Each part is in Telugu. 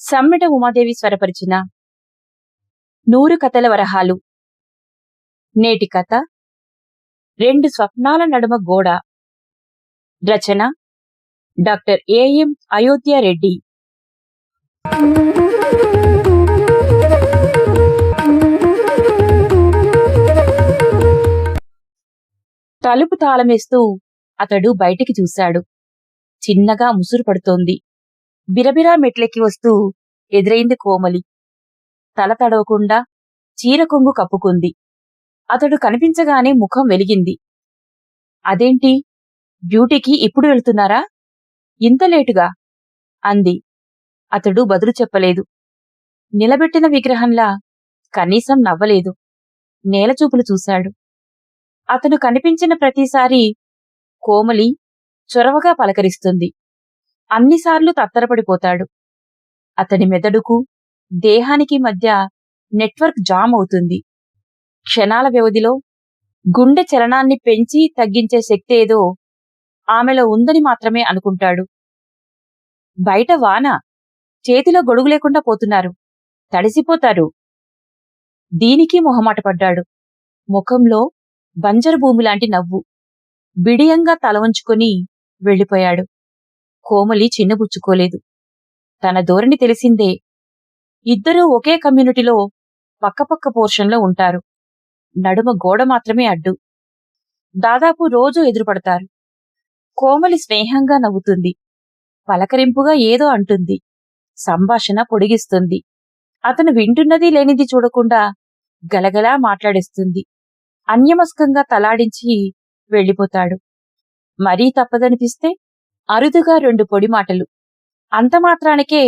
సమ్మెట ఉమాదేవి స్వరపరిచిన నూరు కథల వరహాలు. నేటి కథ రెండు స్వప్నాల నడుమ గోడ. రచన డాక్టర్ ఏఎం అయోధ్య తలుపు తాళమేస్తూ అతడు బయటికి చూశాడు. చిన్నగా ముసురు పడుతోంది. బిరబిరా మెట్లెక్కి వస్తూ ఎదురైంది కోమలి. తల తడవకుండా చీర కొంగు కప్పుకుంది. అతడు కనిపించగానే ముఖం వెలిగింది. అదేంటి? డ్యూటీకి ఇప్పుడు వెళ్తున్నారా? ఇంత లేటుగా? అంది. అతడు బదులు చెప్పలేదు. నిలబెట్టిన విగ్రహంలా కనీసం నవ్వలేదు. నేలచూపులు చూశాడు. అతను కనిపించిన ప్రతిసారి కోమలి చొరవగా పలకరిస్తుంది. అన్నిసార్లు తత్తరపడిపోతాడు. అతని మెదడుకు దేహానికి మధ్య నెట్వర్క్ జామ్ అవుతుంది. క్షణాల వ్యవధిలో గుండె చలనాన్ని పెంచి తగ్గించే శక్తి ఏదో ఆమెలో ఉందని మాత్రమే అనుకుంటాడు. బయట వాన చేతిలో గొడుగు లేకుండా పోతున్నారు. తడిసిపోతారు. దీనికి మొహమాటపడ్డాడు ముఖంలో బంజరు భూమిలాంటి నవ్వు. బిడియంగా తల వంచుకొని వెళ్ళిపోయాడు. కోమలి చిన్నబుచ్చుకోలేదు. తన ధోరణి తెలిసిందే. ఇద్దరూ ఒకే కమ్యూనిటీలో పక్కపక్క పోర్షన్లో ఉంటారు. నడుమ గోడ మాత్రమే అడ్డు. దాదాపు రోజూ ఎదురుపడతారు. కోమలి స్నేహంగా నవ్వుతుంది. పలకరింపుగా ఏదో అంటుంది. సంభాషణ పొడిగిస్తుంది. అతను వింటున్నది లేనిది చూడకుండా గలగలా మాట్లాడేస్తుంది. అన్యమస్కంగా తలాడించి వెళ్ళిపోతాడు. మరీ తప్పదనిపిస్తే అరుదుగా రెండు పొడి మాటలు. అంత మాత్రానికే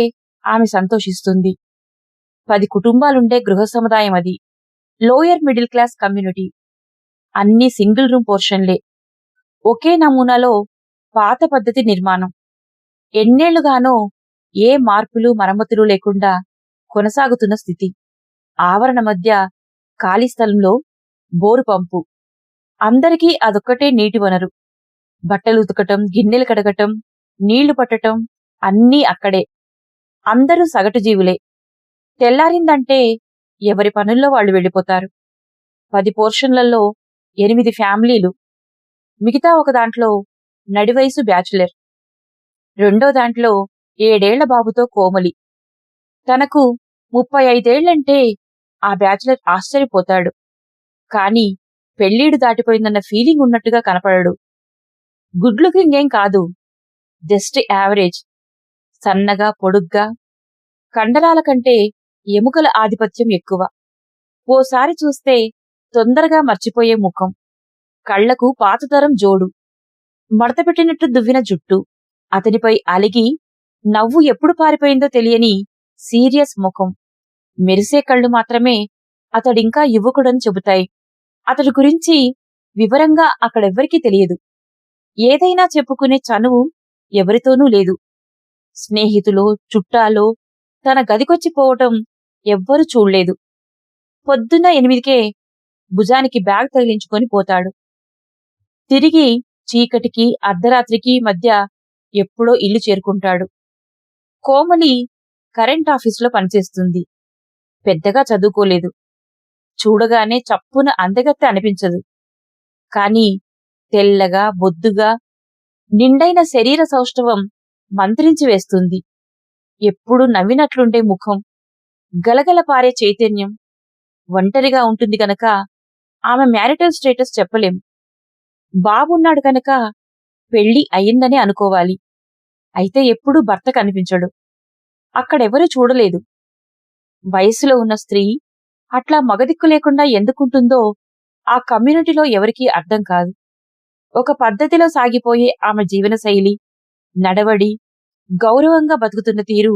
ఆమె సంతోషిస్తుంది. పది కుటుంబాలుండే గృహ సముదాయం అది. Lower middle class community. అన్ని సింగిల్ రూమ్ పోర్షన్లే. ఒకే నమూనాలో పాత పద్ధతి నిర్మాణం. ఎన్నేళ్ళుగానో ఏ మార్పులు మరమ్మతులు లేకుండా కొనసాగుతున్న స్థితి. ఆవరణ మధ్య ఖాళీ స్థలంలో బోరు పంపు. అందరికీ అదొక్కటే నీటి వనరు. బట్టలు ఉతకటం గిన్నెలు కడగటం నీళ్ళు పట్టటం అన్నీ అక్కడే. అందరూ సగటు జీవులే. తెల్లారిందంటే ఎవరి పనుల్లో వాళ్ళు వెళ్ళిపోతారు. పది పోర్షన్లలో ఎనిమిది ఫ్యామిలీలు. మిగతా ఒక దాంట్లో నడివయసు బ్యాచులర్. రెండో దాంట్లో ఏడేళ్ళ బాబుతో కోమలి. తనకు ముప్పై ఐదేళ్ళంటే ఆ బ్యాచులర్ ఆశ్చర్యపోతాడు. కాని పెళ్ళీడు దాటిపోయిందన్న ఫీలింగ్ ఉన్నట్టుగా కనపడడు. గుడ్ లుకింగ్ ఏం కాదు. Just average. సన్నగా పొడుగ్గా. కండరాల కంటే ఎముకల ఆధిపత్యం ఎక్కువ. ఓసారి చూస్తే తొందరగా మర్చిపోయే ముఖం. కళ్ళకు పాతతరం జోడు. మడతపెట్టినట్టు దువ్విన జుట్టు. అతనిపై అలిగి నవ్వు ఎప్పుడు పారిపోయిందో తెలియని సీరియస్ ముఖం. మెరిసే కళ్ళు మాత్రమే అతడింకా యువకుడని చెబుతాయి. అతడి గురించి వివరంగా అక్కడెవ్వరికీ తెలియదు. ఏదైనా చెప్పుకునే చనువు ఎవరితోనూ లేదు. స్నేహితులో చుట్టాలో తన గదికొచ్చి పోవటం ఎవ్వరూ చూడలేదు. పొద్దున్న ఎనిమిదికే భుజానికి బ్యాగ్ తగిలించుకొని పోతాడు. తిరిగి చీకటికి అర్ధరాత్రికి మధ్య ఎప్పుడో ఇల్లు చేరుకుంటాడు. కోమలి కరెంట్ ఆఫీసులో పనిచేస్తుంది. పెద్దగా చదువుకోలేదు. చూడగానే చప్పున అందగత్తె అనిపించదు. కాని తెల్లగా బొద్దుగా నిండైన శరీర సౌష్ఠవం మంత్రించి వేస్తుంది. ఎప్పుడు నవ్వినట్లుండే ముఖం గలగల పారే చైతన్యం ఒంటరిగా ఉంటుంది గనక ఆమె మ్యారిటల్ స్టేటస్ చెప్పలేం. బాబున్నాడు కనుక పెళ్ళి అయిందని అనుకోవాలి. అయితే ఎప్పుడూ భర్త కనిపించడు. అక్కడెవరూ చూడలేదు. వయసులో ఉన్న స్త్రీ అట్లా మగదిక్కు లేకుండా ఎందుకుంటుందో ఆ కమ్యూనిటీలో ఎవరికీ అర్థం కాదు. ఒక పద్ధతిలో సాగిపోయే ఆమె జీవనశైలి నడవడి గౌరవంగా బతుకుతున్న తీరు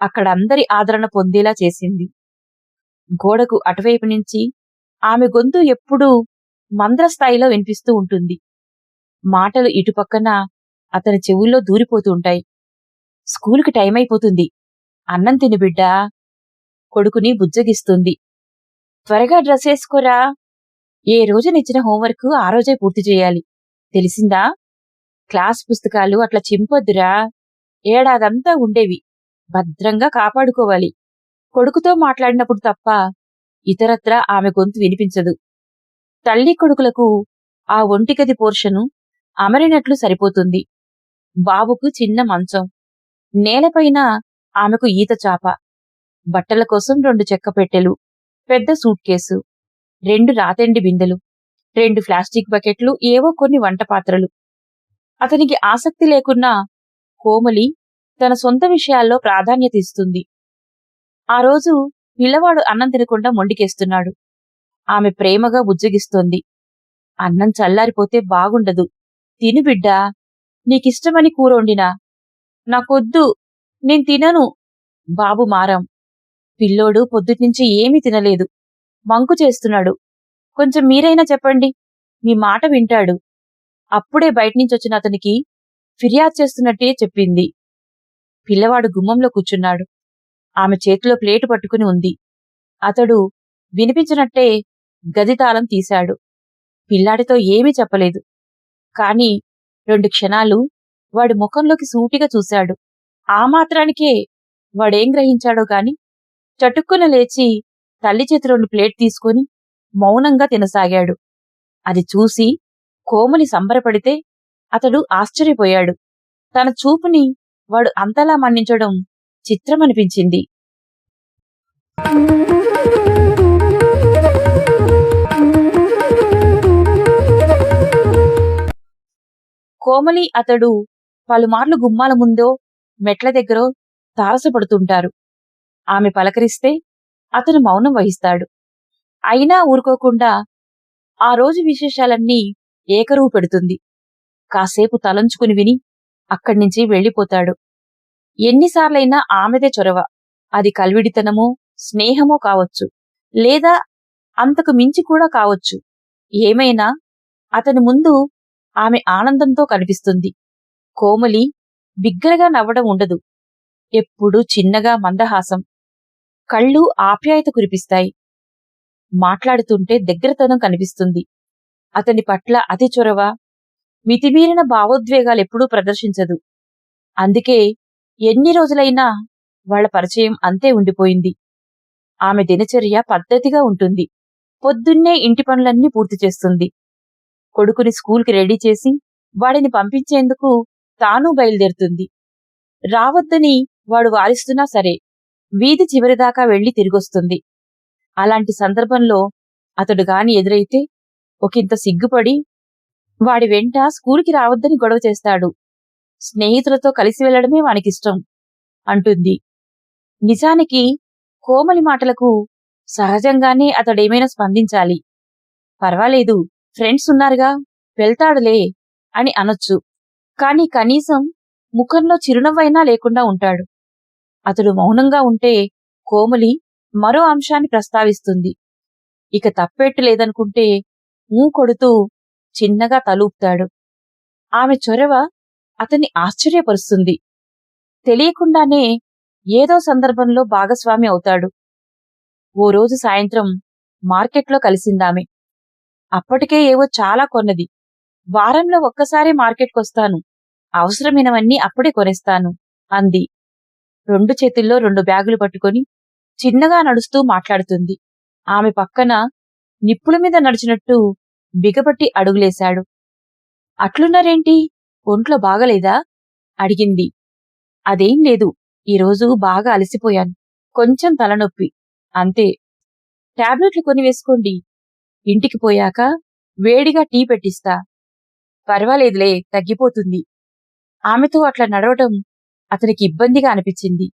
అక్కడ అందరి ఆదరణ పొందేలా చేసింది. గోడకు అటువైపు నుంచి ఆమె గొంతు ఎప్పుడూ మంద్రస్థాయిలో వినిపిస్తూ ఉంటుంది. మాటలు ఇటుపక్కన అతని చెవుల్లో దూరిపోతూ ఉంటాయి. స్కూలుకి టైం అయిపోతుంది అన్నం తిని బిడ్డా కొడుకుని బుజ్జగిస్తుంది. త్వరగా డ్రెస్ వేసుకోరా. ఏ రోజునిచ్చిన హోంవర్క్ ఆ రోజే పూర్తి చేయాలి. తెలిసిందా? క్లాస్ పుస్తకాలు అట్లా చింపొద్దురా. ఏడాదంతా ఉండేవి. భద్రంగా కాపాడుకోవాలి. కొడుకుతో మాట్లాడినప్పుడు తప్ప ఇతరత్ర ఆమె గొంతు వినిపించదు. తల్లి కొడుకులకు ఆ ఒంటిగది పోర్షను అమరినట్లు సరిపోతుంది. బాబుకు చిన్న మంచం. నేలపైన ఆమెకు ఈత చాప. బట్టల కోసం రెండు చెక్క పెట్టెలు. పెద్ద సూట్ కేసు. రెండు రాతెండి బిందెలు. రెండు ప్లాస్టిక్ బకెట్లు ఏవో కొన్ని వంట పాత్రలు. అతనికి ఆసక్తి లేకున్నా కోమలి తన సొంత విషయాల్లో ప్రాధాన్యత ఇస్తుంది. ఆ రోజు పిల్లవాడు అన్నం తినకుండా మొండికేస్తున్నాడు. ఆమె ప్రేమగా బుజ్జగిస్తోంది. అన్నం చల్లారిపోతే బాగుండదు. తిను బిడ్డా నీకిష్టమని కూర వండినా. నాకొద్దు నేను తినను. బాబు మారం. పిల్లోడు పొద్దుట్నుంచి ఏమీ తినలేదు. మంకు చేస్తున్నాడు. కొంచెం మీరైనా చెప్పండి. మీ మాట వింటాడు. అప్పుడే బయటనుంచొచ్చిన అతనికి ఫిర్యాదు చేస్తున్నట్టే చెప్పింది. పిల్లవాడు గుమ్మంలో కూర్చున్నాడు. ఆమె చేతిలో ప్లేటు పట్టుకుని ఉంది. అతడు వినిపించినట్టే గది తాళం తీశాడు. పిల్లాడితో ఏమీ చెప్పలేదు. కాని రెండు క్షణాలు వాడి ముఖంలోకి సూటిగా చూశాడు. ఆ మాత్రానికే వాడేం గ్రహించాడో గాని చటుక్కున లేచి తల్లి చేతి రెండు ప్లేట్ తీసుకుని మౌనంగా తినసాగాడు. అది చూసి కోమలి సంబరపడితే అతడు ఆశ్చర్యపోయాడు. తన చూపుని వాడు అంతలా మన్నించడం చిత్రమనిపించింది. కోమలి అతడు పలుమార్లు గుమ్మాల ముందో మెట్ల దగ్గరో తారసపడుతుంటారు. ఆమె పలకరిస్తే అతను మౌనం వహిస్తాడు. అయినా ఊరుకోకుండా ఆ రోజు విశేషాలన్నీ ఏకరువు పెడుతుంది. కాసేపు తలంచుకుని విని అక్కడ్నుంచి వెళ్ళిపోతాడు. ఎన్నిసార్లైనా ఆమెదే చొరవ. అది కల్విడితనమో స్నేహమో కావచ్చు. లేదా అంతకు మించి కూడా కావచ్చు. ఏమైనా అతని ముందు ఆమె ఆనందంతో కనిపిస్తుంది. కోమలి బిగ్గరగా నవ్వడం ఉండదు. ఎప్పుడూ చిన్నగా మందహాసం. కళ్ళు ఆప్యాయత కురిపిస్తాయి. మాట్లాడుతుంటే దగ్గరతనం కనిపిస్తుంది. అతని పట్ల అతి చొరవ మితిమీరిన భావోద్వేగాలెప్పుడూ ప్రదర్శించదు. అందుకే ఎన్ని రోజులైనా వాళ్ళ పరిచయం అంతే ఉండిపోయింది. ఆమె దినచర్య పద్ధతిగా ఉంటుంది. పొద్దున్నే ఇంటి పనులన్నీ పూర్తి చేస్తుంది. కొడుకుని స్కూల్కి రెడీ చేసి వాడిని పంపించేందుకు తాను బయలుదేరుతుంది. రావద్దని వాడు వారిస్తున్నా సరే వీధి చివరిదాకా వెళ్ళి తిరిగొస్తుంది. అలాంటి సందర్భంలో అతడు గాని ఎదురైతే ఒకంత సిగ్గుపడి వాడి వెంట స్కూల్కి రావద్దని గొడవ చేస్తాడు. స్నేహితులతో కలిసి వెళ్ళడమే వానికిష్టం అంటుంది. నిజానికి కోమలి మాటలకు సహజంగానే అతడేమైనా స్పందించాలి. పర్వాలేదు ఫ్రెండ్స్ ఉన్నారుగా వెళ్తాడులే అని అనొచ్చు. కాని కనీసం ముఖంలో చిరునవ్వైనా లేకుండా ఉంటాడు. అతడు మౌనంగా ఉంటే కోమలి మరో అంశాన్ని ప్రస్తావిస్తుంది. ఇక తప్పెట్టు లేదనుకుంటే ఊ కొడుతూ చిన్నగా తలూపుతాడు. ఆమె చొరవ అతన్ని ఆశ్చర్యపరుస్తుంది. తెలియకుండానే ఏదో సందర్భంలో భాగస్వామి అవుతాడు. ఓ రోజు సాయంత్రం మార్కెట్లో కలిసిందామె. అప్పటికే ఏవో చాలా కొన్నది. వారంలో ఒక్కసారి మార్కెట్కొస్తాను. అవసరమైనవన్నీ అప్పుడే కొనేస్తాను అంది. రెండు చేతుల్లో రెండు బ్యాగులు పట్టుకొని చిన్నగా నడుస్తూ మాట్లాడుతుంది. ఆమె పక్కన నిప్పుల మీద నడిచినట్టు బిగపట్టి అడుగులేశాడు. అట్లున్నారేంటి? ఒంట్లో బాగలేదా? అడిగింది. అదేం లేదు. ఈరోజు బాగా అలసిపోయాను. కొంచెం తలనొప్పి. అంతే. టాబ్లెట్లు కొని వేసుకోండి. ఇంటికి పోయాక వేడిగా టీ పెట్టిస్తా. పర్వాలేదులే తగ్గిపోతుంది. ఆమెతో అట్లా నడవటం అతనికి ఇబ్బందిగా అనిపించింది.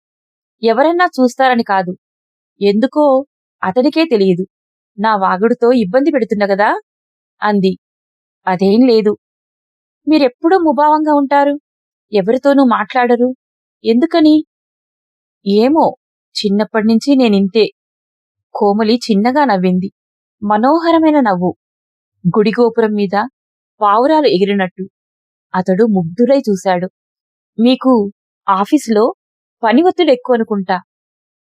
ఎవరన్నా చూస్తారని కాదు. ఎందుకో అతనికే తెలియదు. నా వాగుడుతో ఇబ్బంది పెడుతున్నా కదా? అంది. అదేం లేదు. మీరెప్పుడూ ముభావంగా ఉంటారు? ఎవరితోనూ మాట్లాడరు? ఎందుకని? ఏమో చిన్నప్పటినుంచి నేనింతే. కోమలి చిన్నగా నవ్వింది. మనోహరమైన నవ్వు. గుడిగోపురం మీద పావురాలు ఎగిరినట్టు. అతడు ముగ్ధులై చూశాడు. మీకు ఆఫీసులో పని ఒత్తిడి ఎక్కువ అనుకుంటా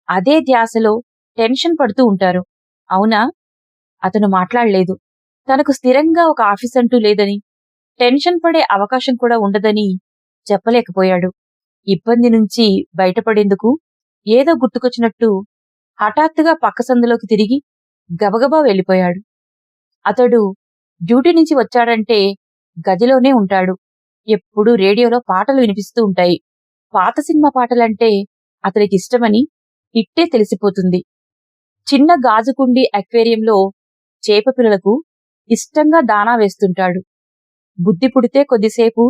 అదే ధ్యాసలో టెన్షన్ పడుతూ ఉంటారు. అవునా? అతను మాట్లాడలేదు. తనకు స్థిరంగా ఒక ఆఫీస్ అంటూ లేదని టెన్షన్ పడే అవకాశం కూడా ఉండదని చెప్పలేకపోయాడు. ఇబ్బంది నుంచి బయటపడేందుకు ఏదో గుర్తుకొచ్చినట్టు హఠాత్తుగా పక్క సందులోకి తిరిగి గబగబా వెళ్ళిపోయాడు. అతడు డ్యూటీ నుంచి వచ్చాడంటే గదిలోనే ఉంటాడు. ఎప్పుడూ రేడియోలో పాటలు వినిపిస్తూ ఉంటాయి. పాత సినిమా పాటలంటే అతనికి ఇష్టమని ఇట్టే తెలిసిపోతుంది. చిన్న గాజుకుండి అక్వేరియంలో చేప పిల్లలకు ఇష్టంగా దానా వేస్తుంటాడు. బుద్ధి పుడితే కొద్దిసేపు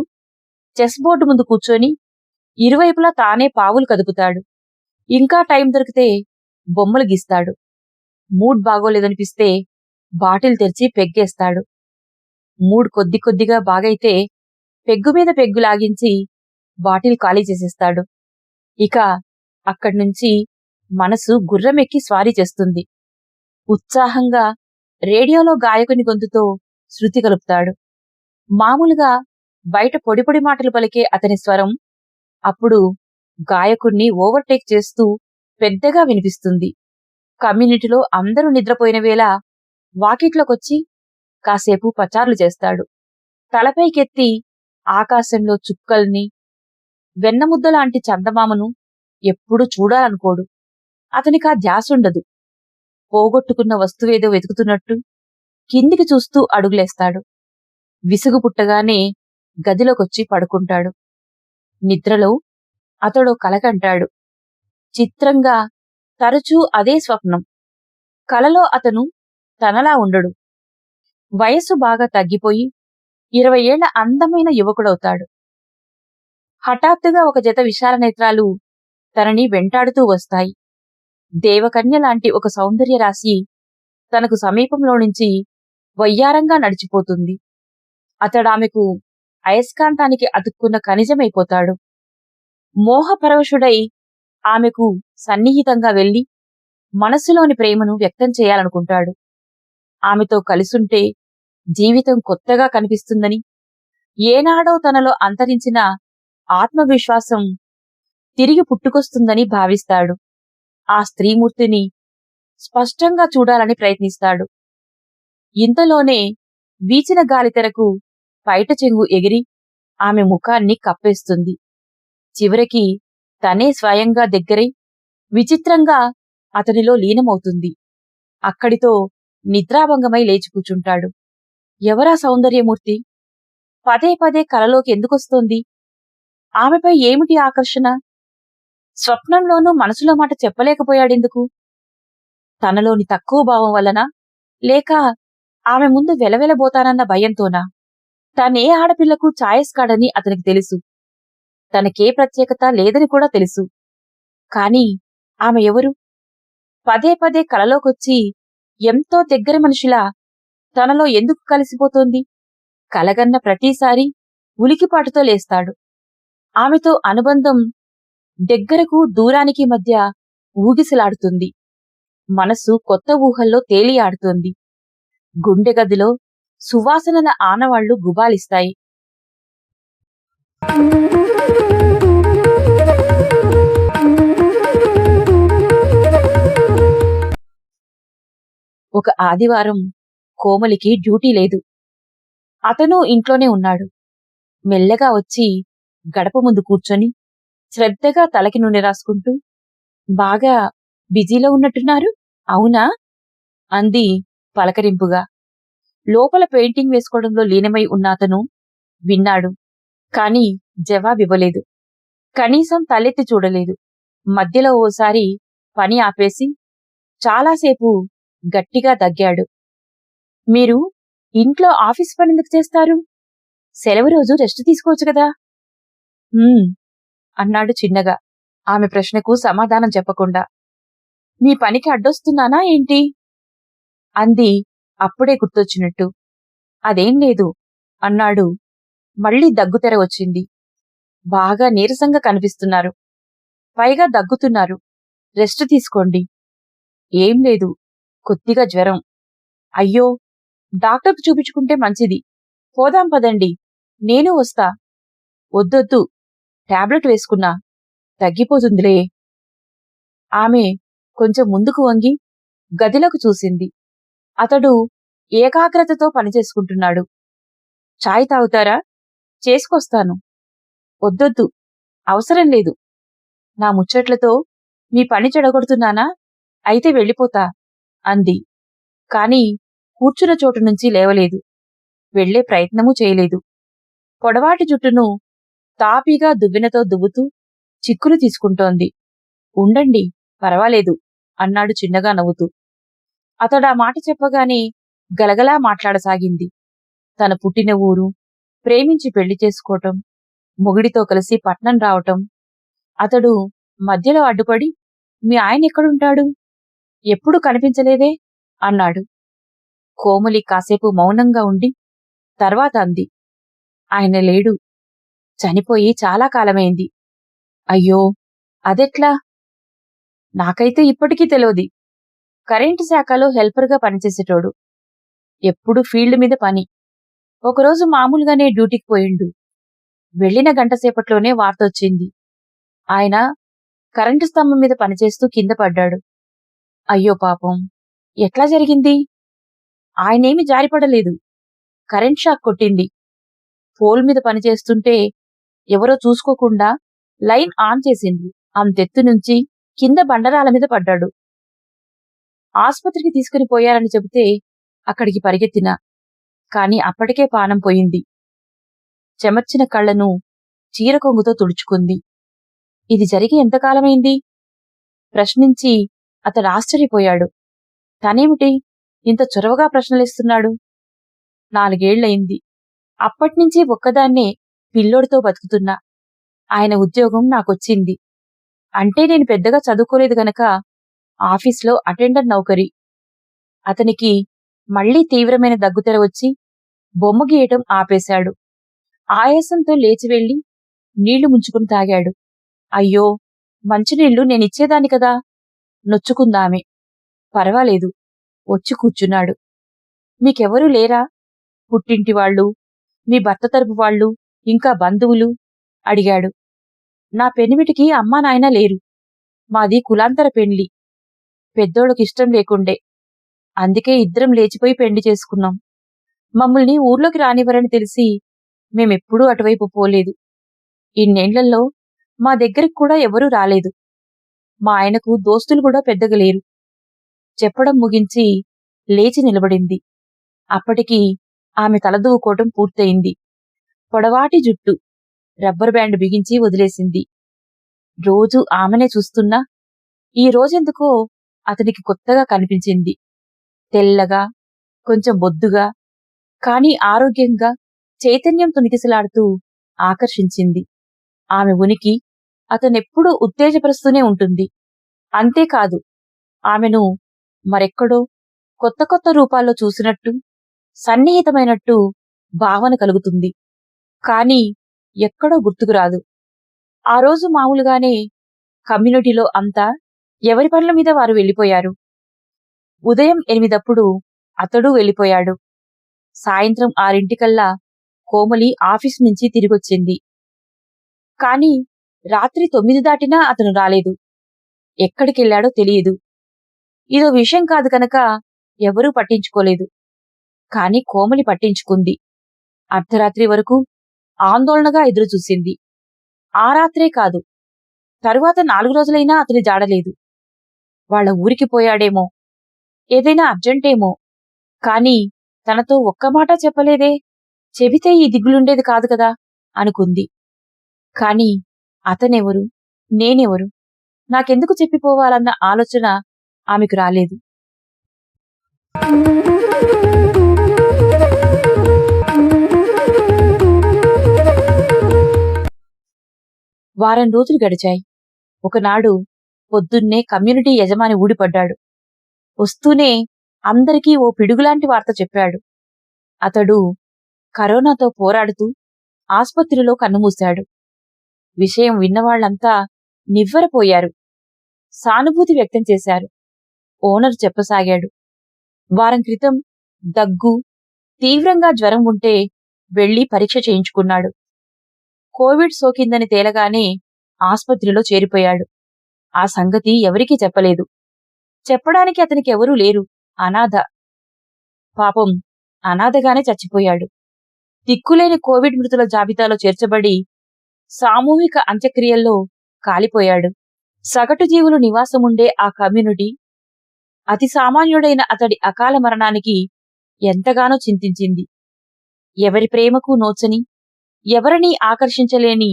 చెస్ బోర్డు ముందు కూర్చొని ఇరువైపులా తానే పావులు కదుపుతాడు. ఇంకా టైం దొరికితే బొమ్మలు గీస్తాడు. మూడ్ బాగోలేదనిపిస్తే బాటిల్ తెరిచి పెగ్గేస్తాడు. మూడ్ కొద్ది కొద్దిగా బాగైతే పెగ్గు మీద పెగ్గు లాగించి బాటిల్ ఖాళీ చేసేస్తాడు. ఇక అక్కడ్నుంచి మనసు గుర్రమెక్కి స్వారీ చేస్తుంది. ఉత్సాహంగా రేడియోలో గాయకుని గొంతుతో శృతి కలుపుతాడు. మామూలుగా బయట పొడి పొడి మాటలు పలికే అతని స్వరం అప్పుడు గాయకుణ్ణి ఓవర్టేక్ చేస్తూ పెద్దగా వినిపిస్తుంది. కమ్యూనిటీలో అందరూ నిద్రపోయిన వేళ వాకిట్లోకొచ్చి కాసేపు పచార్లు చేస్తాడు. తలపైకెత్తి ఆకాశంలో చుక్కల్ని వెన్నముద్ద లాంటి చందమామను ఎప్పుడూ చూడాలనుకోడు. అతనికా ధ్యాసుండదు పోగొట్టుకున్న వస్తువేదో వెతుకుతున్నట్టు కిందికి చూస్తూ అడుగులేస్తాడు. విసుగు పుట్టగానే గదిలోకొచ్చి పడుకుంటాడు. నిద్రలో అతడు కలకంటాడు. చిత్రంగా తరచూ అదే స్వప్నం. కలలో అతను తనలా ఉండడు. వయస్సు బాగా తగ్గిపోయి ఇరవై ఏళ్ళ అందమైన యువకుడవుతాడు. హఠాత్తుగా ఒక జత విశాల నేత్రాలు తనని వెంటాడుతూ వస్తాయి. దేవకన్య లాంటి ఒక సౌందర్య రాశి తనకు సమీపంలో నుంచి వయ్యారంగా నడిచిపోతుంది. అతడామెకు అయస్కాంతానికి అతుక్కున్న ఖనిజమైపోతాడు. మోహపరవశుడై ఆమెకు సన్నిహితంగా వెళ్ళి మనస్సులోని ప్రేమను వ్యక్తం చేయాలనుకుంటాడు. ఆమెతో కలిసుంటే జీవితం కొత్తగా కనిపిస్తుందని ఏనాడో తనలో అంతరించిన ఆత్మవిశ్వాసం తిరిగి పుట్టుకొస్తుందని భావిస్తాడు. ఆ స్త్రీమూర్తిని స్పష్టంగా చూడాలని ప్రయత్నిస్తాడు. ఇంతలోనే వీచిన గాలితెరకు పైట చెంగు ఎగిరి ఆమె ముఖాన్ని కప్పేస్తుంది. చివరికి తనే స్వయంగా దగ్గరై విచిత్రంగా అతనిలో లీనమవుతుంది. అక్కడితో నిద్రాభంగమై లేచి కూచుంటాడు ఎవరా సౌందర్యమూర్తి? పదే పదే కలలోకి ఎందుకొస్తోంది? ఆమెపై ఏమిటి ఆకర్షణ? స్వప్నంలోనూ మనసులో మాట చెప్పలేకపోయాడెందుకు? తనలోని తక్కువ భావం వలన లేక ఆమె ముందు వెలవెలబోతానన్న భయంతోనా? తనే ఆడపిల్లకు ఛాయస్ కాడని అతనికి తెలుసు. తనకే ప్రత్యేకత లేదని కూడా తెలుసు. కాని ఆమె ఎవరు? పదే పదే కలలోకొచ్చి ఎంతో దగ్గర మనిషిలా తనలో ఎందుకు కలిసిపోతోంది? కలగన్న ప్రతిసారి ఉలికిపాటుతో లేస్తాడు. ఆమెతో అనుబంధం దగ్గరకు దూరానికి మధ్య ఊగిసలాడుతుంది. మనసు కొత్త ఊహల్లో తేలియాడుతోంది. గుండె గదిలో సువాసనల ఆనవాళ్ళు గుబాలిస్తాయి. ఒక ఆదివారం కోమలికి డ్యూటీ లేదు. అతను ఇంట్లోనే ఉన్నాడు. మెల్లగా వచ్చి గడప ముందు కూర్చొని శ్రద్ధగా తలకి నూనె రాసుకుంటూ బాగా బిజీలో ఉన్నట్టున్నారు? అవునా? అంది పలకరింపుగా. లోపల పెయింటింగ్ వేసుకోవడంలో లీనమై ఉన్న అతను విన్నాడు కాని జవాబివ్వలేదు. కనీసం తలెత్తి చూడలేదు. మధ్యలో ఓసారి పని ఆపేసి చాలాసేపు గట్టిగా దగ్గాడు మీరు ఇంట్లో ఆఫీస్ పని ఎందుకు చేస్తారు? సెలవు రోజు రెస్ట్ తీసుకోవచ్చు కదా? అన్నాడు చిన్నగా. ఆమె ప్రశ్నకు సమాధానం చెప్పకుండా. నీ పనికి అడ్డొస్తున్నానా ఏంటి? అంది అప్పుడే గుర్తొచ్చినట్టు. అదేం లేదు అన్నాడు. మళ్ళీ దగ్గుతెర వచ్చింది. బాగా నీరసంగా కనిపిస్తున్నారు. పైగా దగ్గుతున్నారు. రెస్ట్ తీసుకోండి. ఏం లేదు కొద్దిగా జ్వరం. అయ్యో డాక్టర్కు చూపించుకుంటే మంచిది. పోదాం పదండి నేను వస్తా. వద్దొద్దు టాబ్లెట్ వేసుకున్నా తగ్గిపోతుందిలే. ఆమె కొంచెం ముందుకు వంగి గదిలోకి చూసింది. అతడు ఏకాగ్రతతో పనిచేసుకుంటున్నాడు. చాయ్ తాగుతారా? చేసుకొస్తాను. వద్దొద్దు. అవసరం లేదు. నా ముచ్చట్లతో మీ పని చెడగొడుతున్నానా? అయితే వెళ్ళిపోతా అంది. కాని కూర్చున్న చోటు నుంచి లేవలేదు. వెళ్ళే ప్రయత్నమూ చేయలేదు. పొడవాటి జుట్టును తాపీగా దువ్వెనతో దువ్వుతూ చిక్కులు తీసుకుంటోంది. ఉండండి పర్వాలేదు అన్నాడు చిన్నగా నవ్వుతూ. అతడా మాట చెప్పగానే గలగలా మాట్లాడసాగింది. తన పుట్టిన ఊరు ప్రేమించి పెళ్ళి చేసుకోవటం మొగుడితో కలిసి పట్నం రావటం. అతడు మధ్యలో అడ్డుపడి మీ ఆయన ఎక్కడుంటాడు? ఎప్పుడు కనిపించలేదే అన్నాడు. కోమలి కాసేపు మౌనంగా ఉండి తర్వాత అంది. ఆయన లేడు చనిపోయి చాలా కాలమైంది. అయ్యో అదెట్లా? నాకైతే ఇప్పటికీ తెలియదు కరెంటు శాఖలో హెల్పర్గా పనిచేసేటోడు. ఎప్పుడు ఫీల్డ్ మీద పని. ఒకరోజు మామూలుగానే డ్యూటీకి పోయిండు. వెళ్ళిన గంటసేపట్లోనే వార్త వచ్చింది. ఆయన కరెంటు స్తంభం మీద పనిచేస్తూ కింద పడ్డాడు. అయ్యో పాపం ఎట్లా జరిగింది? ఆయనేమి జారిపడలేదు. కరెంట్ షాక్ కొట్టింది. పోల్ మీద పనిచేస్తుంటే ఎవరో చూసుకోకుండా లైన్ ఆన్ చేసిండ్రు. అంతెత్తు నుంచి కింద బండరాల మీద పడ్డాడు. ఆసుపత్రికి తీసుకుని పోయారని చెబితే అక్కడికి పరిగెత్తినా. కాని అప్పటికే పానం పోయింది. చెమర్చిన కళ్ళను చీరకొంగుతో తుడుచుకుంది. ఇది జరిగి ఎంతకాలమైంది? ప్రశ్నించి అతడు ఆశ్చర్యపోయాడు. తనేమిటి ఇంత చొరవగా ప్రశ్నలిస్తున్నాడు? నాలుగేళ్ళయింది. అప్పట్నుంచి ఒక్కదాన్నే పిల్లోడితో బతుకుతున్నా. ఆయన ఉద్యోగం నాకొచ్చింది. అంటే నేను పెద్దగా చదువుకోలేదు గనక ఆఫీస్లో అటెండర్ నౌకరి. అతనికి మళ్ళీ తీవ్రమైన దగ్గుతెర వచ్చి బొమ్మ గీయటం ఆపేశాడు. ఆయాసంతో లేచి వెళ్ళి నీళ్ళు ముంచుకుని తాగాడు. అయ్యో మంచినీళ్ళు నేనిచ్చేదాన్ని కదా. నొచ్చుకుందామే. పర్వాలేదు వచ్చి కూర్చున్నాడు. మీకెవరూ లేరా? పుట్టింటి వాళ్ళు మీ భర్త తరపు వాళ్ళు ఇంకా బంధువులు? అడిగాడు. నా పెనిమిటికి అమ్మా నాయన లేరు. మాది కులాంతర పెండ్లి. పెద్దోళ్ళకిష్టం లేకుండే. అందుకే ఇద్దరం లేచిపోయి పెండి చేసుకున్నాం. మమ్మల్ని ఊర్లోకి రానివ్వరని తెలిసి మేమెప్పుడూ అటువైపు పోలేదు. ఇన్నేళ్ళలో మా దగ్గరికి కూడా ఎవరూ రాలేదు. మా ఆయనకు దోస్తులు కూడా పెద్దగా లేరు. చెప్పడం ముగించి లేచి నిలబడింది. అప్పటికి ఆమె తలదూవుకోవటం పూర్తయింది. పొడవాటి జుట్టు రబ్బర్ బ్యాండ్ బిగించి వదిలేసింది. రోజు ఆమెనే చూస్తున్నా. ఈ రోజెందుకో అతనికి కొత్తగా కనిపించింది. తెల్లగా కొంచెం బొద్దుగా కాని ఆరోగ్యంగా చైతన్యం తునికిసలాడుతూ ఆకర్షించింది. ఆమె ఉనికి అతనెప్పుడూ ఉత్తేజపరుస్తూనే ఉంటుంది. అంతేకాదు ఆమెను మరెక్కడో కొత్త కొత్త రూపాల్లో చూసినట్టు సన్నిహితమైనట్టు భావన కలుగుతుంది. కాని ఎక్కడో గుర్తుకురాదు ఆ రోజు మామూలుగానే కమ్యూనిటీలో అంతా ఎవరి పనుల మీద వారు వెళ్ళిపోయారు. ఉదయం ఎనిమిదప్పుడు అతడు వెళ్ళిపోయాడు. సాయంత్రం ఆరింటికల్లా కోమలి ఆఫీస్ నుంచి తిరిగొచ్చింది. కాని రాత్రి తొమ్మిది దాటినా అతను రాలేదు. ఎక్కడికెళ్ళాడో తెలియదు. ఇదో విషయం కాదు కనుక ఎవరూ పట్టించుకోలేదు. కాని కోమలి పట్టించుకుంది. అర్ధరాత్రి వరకు ఆందోళనగా ఎదురుచూసింది. ఆ రాత్రే కాదు. తరువాత నాలుగు రోజులైనా అతని జాడలేదు వాళ్ళ ఊరికి పోయాడేమో. ఏదైనా అర్జెంటేమో. కాని తనతో ఒక్క మాట చెప్పలేదే. చెబితే ఈ దిగులుండేది కాదు కదా అనుకుంది. కాని అతనెవరు? నేనెవరు? నాకెందుకు చెప్పిపోవాలన్న ఆలోచన ఆమెకు రాలేదు. వారం రోజులు గడిచాయి. ఒకనాడు పొద్దున్నే కమ్యూనిటీ యజమాని ఊడిపడ్డాడు. వస్తూనే అందరికీ ఓ పిడుగులాంటి వార్త చెప్పాడు. అతడు కరోనాతో పోరాడుతూ ఆసుపత్రిలో కన్నుమూశాడు. విషయం విన్నవాళ్ళంతా నివ్వరపోయారు. సానుభూతి వ్యక్తం చేశారు. ఓనర్ చెప్పసాగాడు. వారం క్రితం దగ్గు తీవ్రంగా జ్వరం ఉంటే వెళ్ళి పరీక్ష చేయించుకున్నాడు. కోవిడ్ సోకిందని తేలగానే ఆస్పత్రిలో చేరిపోయాడు. ఆ సంగతి ఎవరికీ చెప్పలేదు. చెప్పడానికి అతనికి ఎవరూ లేరు. అనాథ. పాపం అనాథగానే చచ్చిపోయాడు. దిక్కులేని కోవిడ్ మృతుల జాబితాలో చేర్చబడి సామూహిక అంత్యక్రియల్లో కాలిపోయాడు. సగటు జీవులు నివాసముండే ఆ కమ్యూనిటీ అతి సామాన్యుడైన అతడి అకాల మరణానికి ఎంతగానో చింతించింది. ఎవరి ప్రేమకు నోచని ఎవరినీ ఆకర్షించలేని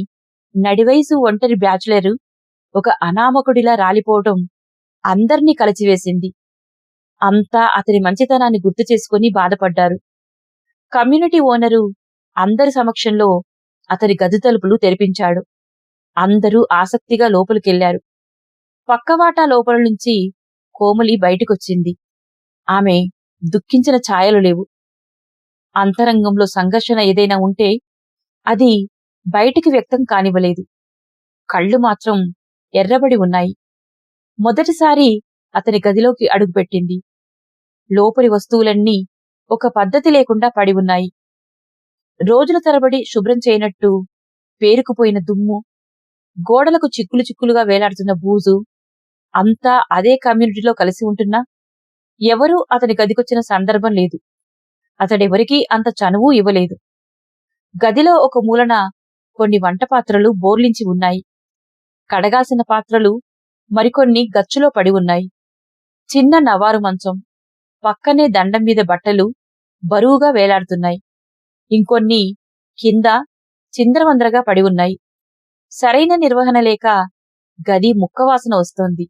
నడివయసు ఒంటరి బ్యాచులరు ఒక అనామకుడిలా రాలిపోవటం అందర్నీ కలిచివేసింది. అంతా అతని మంచితనాన్ని గుర్తు చేసుకుని బాధపడ్డారు. కమ్యూనిటీ ఓనరు అందరి సమక్షంలో అతని గది తలుపులు తెరిపించాడు. అందరూ ఆసక్తిగా లోపలికెళ్ళారు పక్కవాటా లోపల నుంచి కోమలి బయటికొచ్చింది. ఆమె దుఃఖించిన ఛాయలు లేవు. అంతరంగంలో సంఘర్షణ ఏదైనా ఉంటే అది బయటికి వ్యక్తం కానివ్వలేదు. కళ్ళు మాత్రం ఎర్రబడి ఉన్నాయి. మొదటిసారి అతని గదిలోకి అడుగుపెట్టింది. లోపలి వస్తువులన్నీ ఒక పద్ధతి లేకుండా పడి ఉన్నాయి. రోజుల తరబడి శుభ్రం చేయనట్టు పేరుకుపోయిన దుమ్ము గోడలకు చిక్కులు చిక్కులుగా వేలాడుతున్న బూజు అంతా అదే కమ్యూనిటీలో కలిసి ఉంటున్నా? ఎవరూ అతని గదికొచ్చిన సందర్భం లేదు. అతడెవరికీ అంత చనువు ఇవ్వలేదు. గదిలో ఒక మూలన కొన్ని వంట పాత్రలు బోర్లించి ఉన్నాయి. కడగాల్సిన పాత్రలు మరికొన్ని గచ్చులో పడి ఉన్నాయి. చిన్న నవారు మంచం పక్కనే దండం మీద బట్టలు బరువుగా వేలాడుతున్నాయి. ఇంకొన్ని కింద చిందరవందరగా పడి ఉన్నాయి. సరైన నిర్వహణ లేక గది ముక్కవాసన వస్తోంది.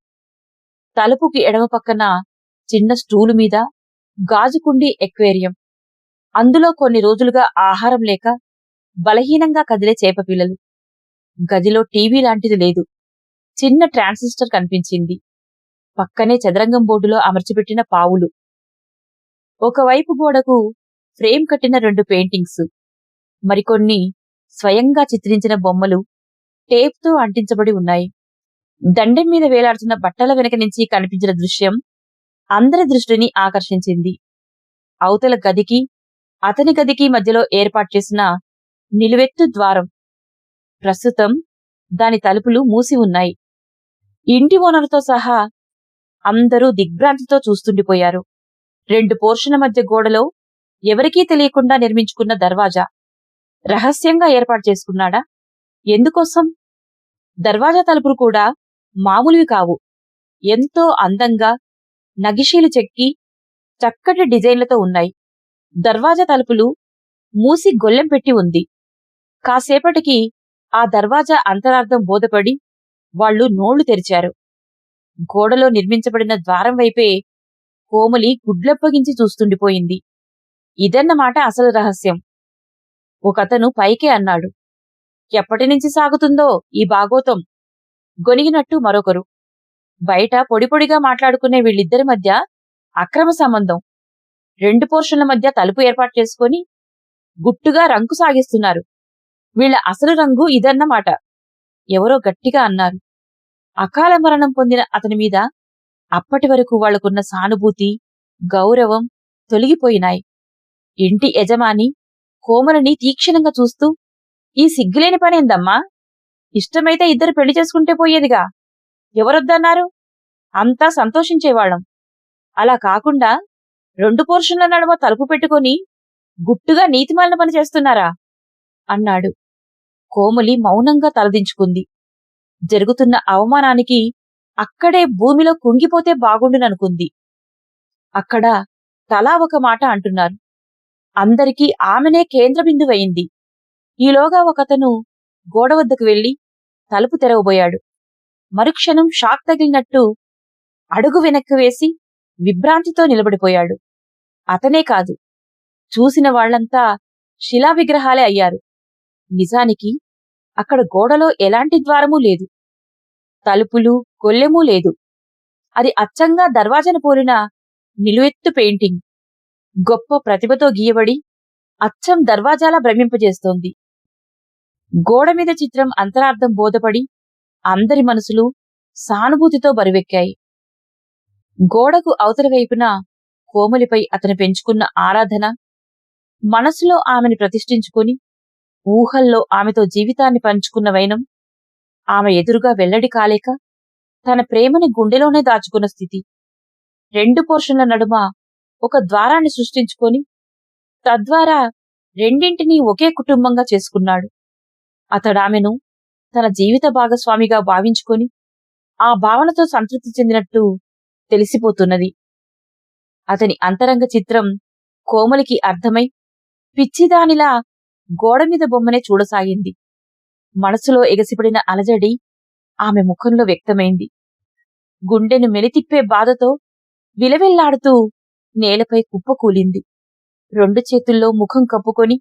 తలుపుకి ఎడమ పక్కన చిన్న స్టూలు మీద గాజుకుండి ఎక్వేరియం. అందులో కొన్ని రోజులుగా ఆహారం లేక బలహీనంగా కదిలే చేపపిల్లలు గదిలో టీవీ లాంటిది లేదు. చిన్న ట్రాన్సిస్టర్ కనిపించింది. పక్కనే చదరంగం బోర్డులో అమర్చిపెట్టిన పావులు. ఒకవైపు గోడకు ఫ్రేమ్ కట్టిన రెండు పెయింటింగ్స్. మరికొన్ని స్వయంగా చిత్రించిన బొమ్మలు టేప్తో అంటించబడి ఉన్నాయి. దండెం మీద వేలాడుతున్న బట్టల వెనక నుంచి కనిపించిన దృశ్యం అందరి దృష్టిని ఆకర్షించింది. అవతల గదికి అతని గదికి మధ్యలో ఏర్పాటు చేసిన నిలువెత్తు ద్వారం. ప్రస్తుతం దాని తలుపులు మూసి ఉన్నాయి. ఇంటి ఓనర్తో సహా అందరూ దిగ్భ్రాంతితో చూస్తుండిపోయారు. రెండు పోర్షన్ల మధ్య గోడలో ఎవరికీ తెలియకుండా నిర్మించుకున్న దర్వాజా రహస్యంగా ఏర్పాటు చేసుకున్నాడా? ఎందుకోసం? దర్వాజా తలుపులు కూడా మామూలువి కావు. ఎంతో అందంగా నగిషీలు చెక్కి చక్కటి డిజైన్లతో ఉన్నాయి. దర్వాజా తలుపులు మూసి గొల్లెం పెట్టి ఉంది. కాసేపటికి ఆ దర్వాజా అంతరార్థం బోధపడి వాళ్ళు నోళ్ళు తెరిచారు. గోడలో నిర్మించబడిన ద్వారం వైపే కోమలి గుడ్లప్పగించి చూస్తుండిపోయింది. ఇదన్నమాట అసలు రహస్యం. ఒకతను పైకే అన్నాడు. ఎప్పటినుంచి సాగుతుందో ఈ భాగోతం? గొనిగినట్టు మరొకరు. బయట పొడిపొడిగా మాట్లాడుకునే వీళ్ళిద్దరి మధ్య అక్రమ సంబంధం. రెండు పోర్షన్ల మధ్య తలుపు ఏర్పాటు చేసుకొని గుట్టుగా రంకు సాగిస్తున్నారు. వీళ్ళ అసలు రంగు ఇదన్నమాట. ఎవరో గట్టిగా అన్నారు. అకాల మరణం పొందిన అతని మీద అప్పటి వరకు వాళ్ళకున్న సానుభూతి గౌరవం తొలగిపోయినాయి. ఇంటి యజమాని కోమలని తీక్షణంగా చూస్తూ ఈ సిగ్గులేని పనేందమ్మా ఇష్టమైతే ఇద్దరు పెళ్ళి చేసుకుంటే పోయేదిగా? ఎవరొద్దన్నారు? అంతా సంతోషించేవాళ్ళం. అలా కాకుండా రెండు పోర్షన్ల నడుమ తలుపు పెట్టుకుని గుట్టుగా నీతిమాలిన పని చేస్తున్నారా? అన్నాడు. కోమలి మౌనంగా తలదించుకుంది. జరుగుతున్న అవమానానికి అక్కడే భూమిలో కుంగిపోతే బాగుండుననుకుంది. అక్కడ తలా ఒక మాట అంటున్నారు. అందరికీ ఆమెనే కేంద్ర బిందువయింది ఈలోగా ఒకతను గోడ వద్దకు వెళ్ళి తలుపు తెరవబోయాడు. మరుక్షణం షాక్ తగిలినట్టు అడుగు వెనక్కి వేసి విభ్రాంతితో నిలబడిపోయాడు. అతనే కాదు చూసిన వాళ్ళంతా శిలా విగ్రహాలే అయ్యారు. నిజానికి అక్కడ గోడలో ఎలాంటి ద్వారమూ లేదు. తలుపులు కొల్లెమూ లేదు. అది అచ్చంగా దర్వాజను పోలిన నిలువెత్తు పెయింటింగ్. గొప్ప ప్రతిభతో గీయబడి అచ్చం దర్వాజాలా భ్రమింపజేస్తోంది. గోడ మీద చిత్రం అంతరార్థం బోధపడి అందరి మనసులు సానుభూతితో బరువెక్కాయి. గోడకు అవతల వైపున కోమలిపై అతను పెంచుకున్న ఆరాధన మనసులో ఆమెను ప్రతిష్ఠించుకుని ఊహల్లో ఆమెతో జీవితాన్ని పంచుకున్న వైనం ఆమె ఎదురుగా వెల్లడి కాలేక తన ప్రేమని గుండెలోనే దాచుకున్న స్థితి. రెండు పోర్షన్ల నడుమ ఒక ద్వారాన్ని సృష్టించుకొని తద్వారా రెండింటినీ ఒకే కుటుంబంగా చేసుకున్నాడు. అతడామెను తన జీవిత భాగస్వామిగా భావించుకొని ఆ భావనతో సంతృప్తి చెందినట్టు తెలిసిపోతున్నది. అతని అంతరంగ చిత్రం కోమలికి అర్థమై పిచ్చిదానిలా గోడ మీద బొమ్మనే చూడసాగింది. మనసులో ఎగసిపడిన అలజడి ఆమె ముఖంలో వ్యక్తమైంది. గుండెను మెలితిప్పే బాధతో విలవెల్లాడుతూ నేలపై కుప్పకూలింది రెండు చేతుల్లో ముఖం కప్పుకొని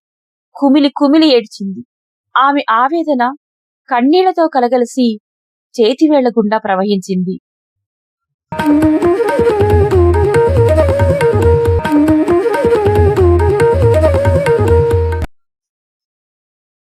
కుమిలి కుమిలి ఏడ్చింది. ఆమె ఆవేదన కన్నీళ్ళతో కలగలిసి చేతివేళ్ళ గుండా ప్రవహించింది.